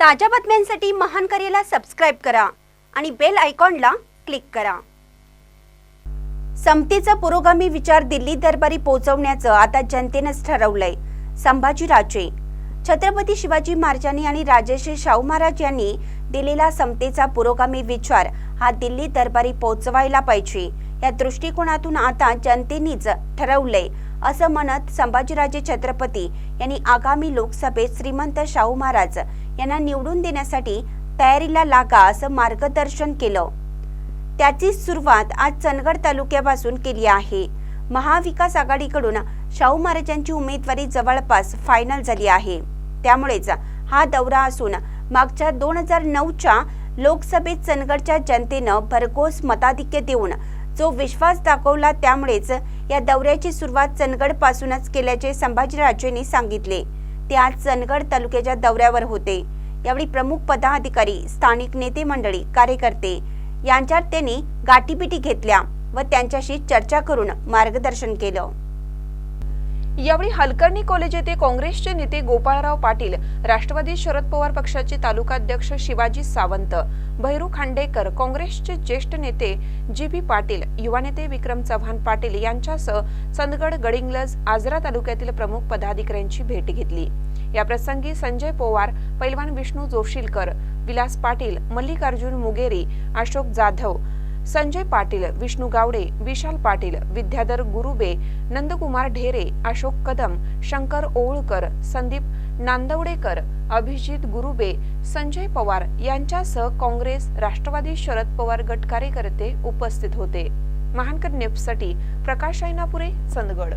ताज्या बातम्यांसाठी महान करेला सबस्क्राईब करा आणि बेल आयकॉनला क्लिक करा. समतेचा पुरोगामी विचार दिल्ली दरबारी पोहोचवण्याचं आता जनतेनंच ठरवलंय. संभाजीराजे छत्रपती शिवाजी महाराजांनी आणि राजेश्री शाहू महाराज यांनी दिलेला समतेचा पुरोगामी विचार हा दिल्ली दरबारी पोहोचवायला पाहिजे. या दृष्टिकोनातून आता जनतेनीच ठरवलंय असं म्हणत संभाजीराजे छत्रपती यांनी आगामी लोकसभेत श्रीमंत शाहू महाराज यांना निवडून देण्यासाठी तयारीला लागा असं मार्गदर्शन केलं. त्याची सुरुवात आज चंदगड तालुक्यापासून केली आहे. महाविकास आघाडीकडून शाहू महाराजांची उमेदवारी जवळपास फायनल झाली आहे. त्यामुळेच हा दौरा असून मागच्या दोन हजार नऊच्या लोकसभेत चंदगडच्या जनतेनं भरघोस मताधिक्य देऊन जो विश्वास दाखवला त्यामुळेच या दौऱ्याची सुरुवात चंदगड पासूनच केल्याचे संभाजीराजेंनी सांगितले. ते आज चंदगड तालुक्याच्या दौऱ्यावर होते. यावेळी प्रमुख पदाधिकारी स्थानिक नेते मंडळी कार्यकर्ते यांच्यात त्यांनी गाठीपिटी घेतल्या व त्यांच्याशी चर्चा करून मार्गदर्शन केलं. यावेळी हलकर्णी कॉलेज येथे काँग्रेसचे नेते गोपाळराव पाटील राष्ट्रवादी शरद पवार पक्षाचे तालुकाध्यक्ष शिवाजी सावंत भैरू खांडेकर काँग्रेसचे ज्येष्ठ नेते जी बी पाटील युवा नेते विक्रम चव्हाण पाटील यांच्यासह चंदगड गडिंगलज आजरा तालुक्यातील प्रमुख पदाधिकाऱ्यांची भेट घेतली. या प्रसंगी संजय पोवार पैलवान विष्णू जोशीलकर विलास पाटील मल्लिकार्जुन मुगेरी अशोक जाधव संजय पाटील विष्णू गावडे विशाल पाटील विद्याधर गुरुबे नंदकुमार ढेरे अशोक कदम शंकर ओळकर संदीप नांदवडेकर अभिजित गुरुबे संजय पवार यांच्यासह काँग्रेस राष्ट्रवादी शरद पवार गट कार्यकर्ते उपस्थित होते. महानकर नेपसाठी प्रकाश ऐनापुरे चंदगड.